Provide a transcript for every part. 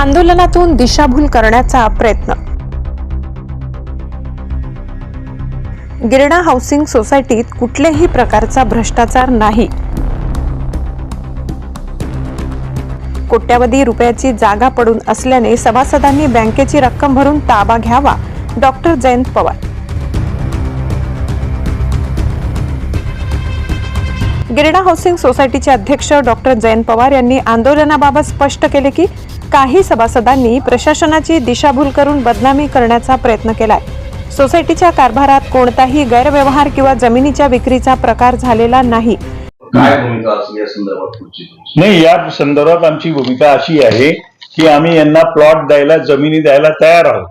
आंदोलनातून दिशाभूल करण्याचा प्रयत्न. गिरणा हाऊसिंग सोसायटीत कुठल्याही प्रकारचा भ्रष्टाचार नाही. कोट्यावधी रुपयाची जागा पडून असल्याने सभासदांनी बँकेची रक्कम भरून ताबा घ्यावा डॉक्टर जयंत पवार. गिरणा हाऊसिंग सोसायटीचे अध्यक्ष डॉक्टर जयंत पवार यांनी आंदोलनाबाबत स्पष्ट केले की काही सभासदांनी प्रशासनाची दिशाभूल करून बदनामी करण्याचा प्रयत्न केलाय. सोसायटीच्या कारभारात कोणताही गैरव्यवहार किंवा जमिनीच्या विक्रीचा प्रकार झालेला नाही. काय भूमिका असेल या संदर्भात पुढची नाही या संदर्भात आमची भूमिका अशी आहे की आम्ही यांना प्लॉट द्यायला जमिनी द्यायला तयार आहोत.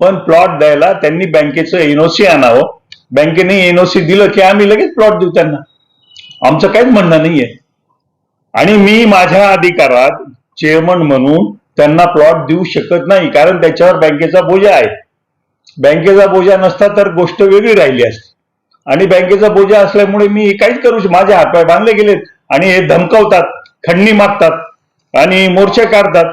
पण प्लॉट द्यायला त्यांनी बँकेचं एनओसी आणावं. बँकेने एनओसी दिलं की आम्ही लगेच प्लॉट देऊ त्यांना. आमचं काहीच म्हणणं नाहीये. आणि मी माझ्या अधिकारात चेअरमन म्हणून त्यांना प्लॉट देऊ शकत नाही कारण त्याच्यावर बँकेचा बोजा आहे. बँकेचा बोजा नसता तर गोष्ट वेगळी राहिली असती. आणि बँकेचा बोजा असल्यामुळे मी काहीच करू माझे हातपाय बांधले गेलेत आणि हे धमकावतात खंडणी मागतात आणि मोर्चे काढतात.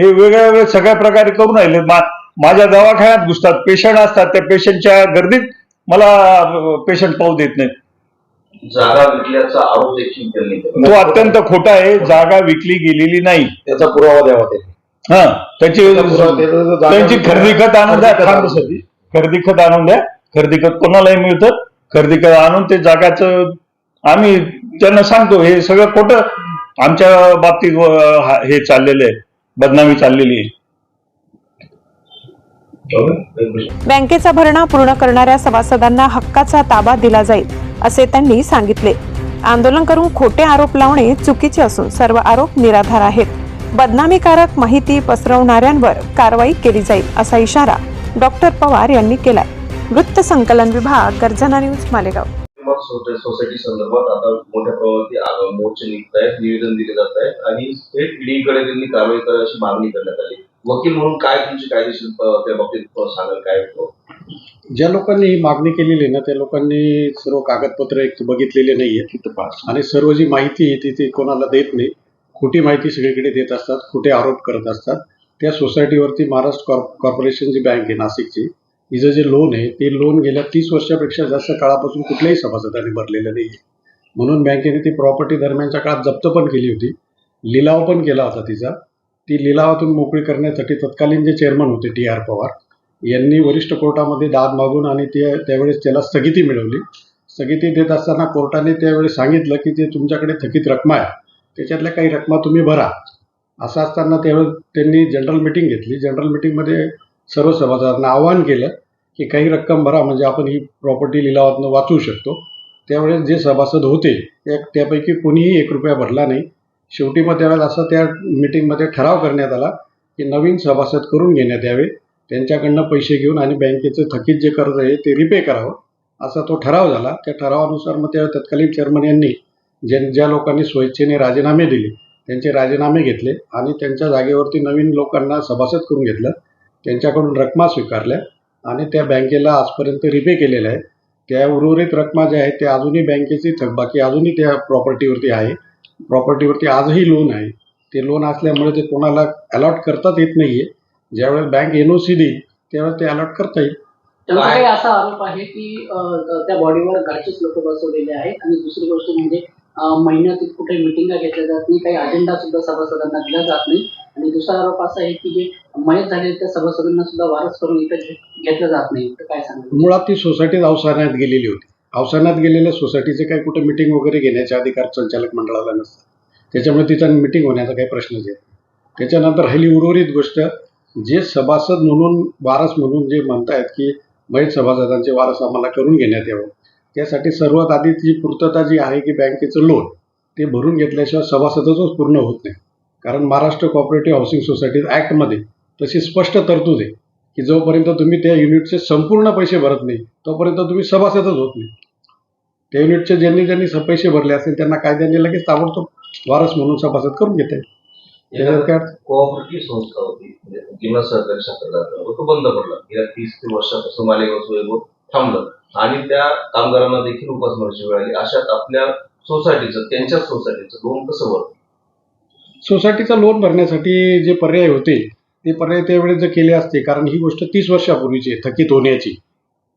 हे वेगळ्या वेगळ्या सगळ्या प्रकारे करून राहिले. मा- माझ्या दवाखान्यात घुसतात पेशंट असतात त्या पेशंटच्या गर्दीत मला पेशंट पाहू देत नाहीत. जागा विकल्याचा आरोप देखील तो अत्यंत खोटा आहे. जागा विकली गेलेली नाही. त्याचा पुरावा द्यावा ते हा त्याची त्याचा खरेदी खत आणून द्या खरेदी खत थांबसाठी खरेदी खत आणून द्या. खरेदी खत कोणालाही मिळतं. खरेदी खत आणून ते जागाचं आम्ही त्यांना सांगतो हे सगळं खोटं आमच्या बाबतीत हा- हे चाललेलं आहे. बदनामी चाललेली आहे. बँकेचा भरणा पूर्ण करणाऱ्या सभासदांना हक्काचा ताबा दिला जाईल असे त्यांनी सांगितले. आंदोलन करून खोटे आरोप लावणे चुकीचे असून सर्व आरोप निराधार आहेत. बदनामीकारक माहिती पसरवणाऱ्यांवर कारवाई केली जाईल असा इशारा डॉक्टर पवार यांनी केलाय. वृत्त संकलन विभाग गर्जना न्यूज मालेगाव. सोसायटी संदर्भात आता मोठ्या प्रमाणात मोर्चे निघत आहेत निवेदन दिले जात आहेत आणि थेट ईडीकडे त्यांनी कारवाई करायची मागणी करण्यात आली. वकील म्हणून काय तुमची कायदेशीर त्या बाबतीत सांगाल काय ज्या लोकांनी ही मागणी केलेली आहे ना त्या लोकांनी सर्व कागदपत्र एक बघितलेले नाहीये आणि सर्व जी माहिती आहे ती ती कोणाला देत नाही. खोटी माहिती सगळीकडे देत असतात खोटे आरोप करत असतात. त्या सोसायटीवरती महाराष्ट्र कॉर्प कॉर्पोरेशन जी बँक आहे नाशिकची हिचं जे लोन आहे ते लोन गेल्या तीस वर्षापेक्षा जास्त काळापासून कुठल्याही सभासदाने भरलेलं नाही आहे म्हणून बँकेने ती प्रॉपर्टी दरम्यानच्या काळात जप्त पण केली होती. लिलाव पण केला होता तिचा. ती लिलावातून मोकळी करण्यासाठी तत्कालीन जे चेअरमन होते टी आर पवार यांनी वरिष्ठ कोर्टामध्ये दाद मागून आणि ते त्यावेळेस त्याला स्थगिती मिळवली. स्थगिती देत असताना कोर्टाने त्यावेळेस सांगितलं की ते तुमच्याकडे थकीत रकमा आहे. त्याच्यातल्या काही रकमा तुम्ही भरा. असं असताना त्यावेळेस त्यांनी जनरल मिटिंग घेतली. जनरल मिटिंगमध्ये सर्व सभासदांना आवाहन केलं की काही रक्कम भरा म्हणजे आपण ही प्रॉपर्टी लिलावातनं वाचवू शकतो. त्यावेळेस जे सभासद होते त्या त्यापैकी कोणीही एक रुपया भरला नाही. शेवटी मग त्यावेळेस असं त्या मिटिंगमध्ये ठराव करण्यात आला की नवीन सभासद करून घेण्यात यावे. त्यांच्याकडनं पैसे घेऊन आणि बँकेचं थकीत जे कर्ज आहे ते रिपे करावं. असा तो ठराव झाला. त्या ठरावानुसार मग त्या तत्कालीन चेअरमन यांनी ज्या ज्या लोकांनी स्वेच्छेने राजीनामे दिले त्यांचे राजीनामे घेतले आणि त्यांच्या जागेवरती नवीन लोकांना सभासद करून घेतलं त्यांच्याकडून रकमा स्वीकारल्या आणि त्या बँकेला आजपर्यंत रिपे केलेल्या आहेत. त्या उर्वरित रकमा ज्या आहेत त्या अजूनही बँकेची थकबाकी अजूनही त्या प्रॉपर्टीवरती आहे. प्रॉपर्टीवरती आजही लोन आहे. ते लोन असल्यामुळे ते कोणाला अलॉट करताच येत नाहीये. ज्यावेळेस बँक एनओसी देईल त्यावेळेस ते अलॉट करता येईल. असा आरोप आहे की त्या बॉडीवर घरचेच लोक बसवलेले आहेत. आणि दुसरी गोष्ट म्हणजे महिन्यातून कुठे मिटिंगा घेतल्या जात नाही काही अजेंडा सुद्धा सभासदांना दिला जात नाही. आणि दुसरा आरोप असा आहे की जे मयत झालेल्या त्या सभासदांना सुद्धा वारस करून इथं घेतलं जात नाही. तर काय सांगा मुळात ती सोसायटीत अवसानात गेलेली होती. अवसानात गेलेल्या सोसायटीचे काही कुठे मिटिंग वगैरे घेण्याचे अधिकार संचालक मंडळाला नसतात. त्याच्यामुळे तिथं मिटिंग होण्याचा काही प्रश्नच येत त्याच्यानंतर राहिली उर्वरित गोष्ट जे सभासद म्हणून वारस म्हणून जे म्हणतायत की मयत सभासदांचे वारस आम्हाला करून घेण्यात यावं त्यासाठी सर्वात आधी जी पूर्तता जी आहे की बँकेचं लोन ते भरून घेतल्याशिवाय सभासदच पूर्ण होत नाही. कारण महाराष्ट्र कॉपरेटिव्ह हाऊसिंग सोसायटी ॲक्टमध्ये तशी स्पष्ट तरतूद आहे की जोपर्यंत तुम्ही त्या युनिटचे संपूर्ण पैसे भरत नाही तोपर्यंत तुम्ही सभासदच होत नाही. त्या युनिटचे ज्यांनी ज्यांनी स- पैसे भरले असतील त्यांना कायद्याने लगेच ताबडतोब वारस म्हणून सभासद करून घेते कोऑपरेटिव्ह संस्था होती म्हणजे जिल्हा सहकारी साखर तो बंद पडला. गेल्या तीस ते वर्षापासून मालेगाव थांबलं. आणि त्या कामगारांना देखील उपासमारीची वेळ आली. अशात आपल्या सोसायटीचं त्यांच्याच सोसायटीचं लोन कसं भरतं सोसायटीचा लोन भरण्यासाठी जे पर्याय होते ते पर्याय त्यावेळेस जर केले असते कारण ही गोष्ट तीस वर्षापूर्वीची आहे थकीत होण्याची.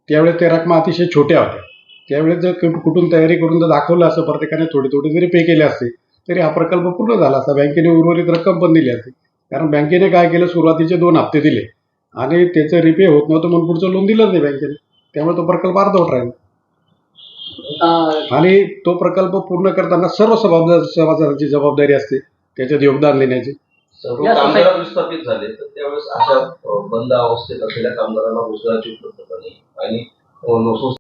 त्यावेळेस त्या रकमा अतिशय छोट्या होत्या. त्यावेळेस जर कुठ- कुठून तयारी करून जर दाखवलं असं प्रत्येकाने थोडे थोडे जरी पे केले असते तरी हा प्रकल्प पूर्ण झाला असता. बँकेने उर्वरित रक्कम पण दिली असते. कारण बँकेने काय केलं सुरुवातीचे दोन हप्ते दिले. आणि त्याचं रिपे होत नव्हतं म्हणून पुढचं लोन दिलं नाही बँकेने. त्यामुळे तो प्रकल्प अर्धवट राहिला. आणि तो प्रकल्प पूर्ण करताना सर्व सभासदार सभासदांची जबाबदारी असते. त्याच्यात योगदान देण्याची. सर्व कामगार विस्थापित झाले तर त्यावेळेस अशा बंद अवस्थेत असलेल्या कामगारांना रोजगाराची उपलब्धता नाही. आणि